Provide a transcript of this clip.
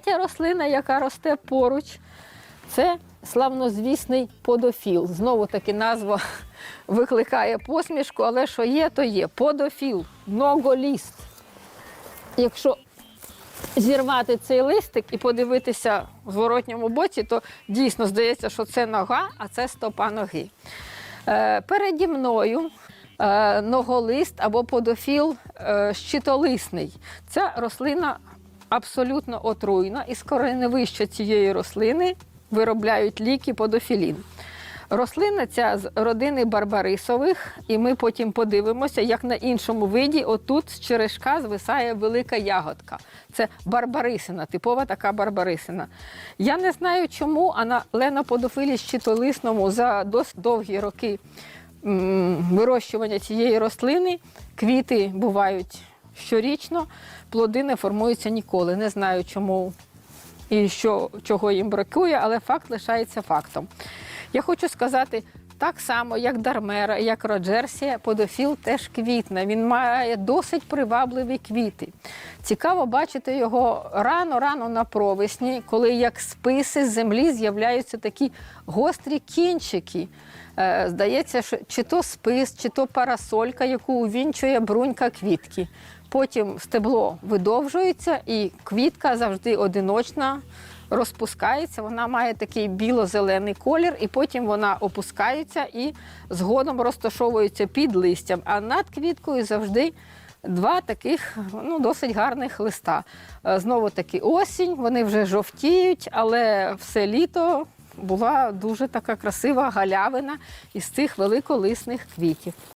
третя рослина, яка росте поруч, це славнозвісний подофіл. Знову таки назва викликає посмішку, але що є, то є. Подофіл, многоліст. Якщо зірвати цей листик і подивитися в зворотньому боці, то дійсно здається, що це нога, а це стопа ноги. Е, переді мною е, ноголист або подофіл е, щитолисний. Ця рослина абсолютно отруйна, і з кореневища цієї рослини виробляють ліки подофілін. Рослина ця з родини барбарисових, і ми потім подивимося, як на іншому виді отут з черешка звисає велика ягодка. Це барбарисина, типова така барбарисина. Я не знаю чому, а на леноподофилі щитолисному за досить довгі роки вирощування цієї рослини квіти бувають щорічно, плоди не формуються ніколи. Не знаю, чому і що, чого їм бракує, але факт лишається фактом. Я хочу сказати, так само, як Дармера, як Роджерсія, подофіл теж квітне. Він має досить привабливі квіти. Цікаво бачити його рано-рано на провесні, коли як списи з землі з'являються такі гострі кінчики. Е, Здається, що чи то спис, чи то парасолька, яку увінчує брунька квітки. Потім стебло видовжується, і квітка завжди одиночна, розпускається. Вона має такий біло-зелений колір, і потім вона опускається і згодом розташовується під листям. А над квіткою завжди два таких ну, досить гарних листа. Е, Знову таки осінь, вони вже жовтіють, але все літо. Була дуже така красива галявина із цих великолисних квітів.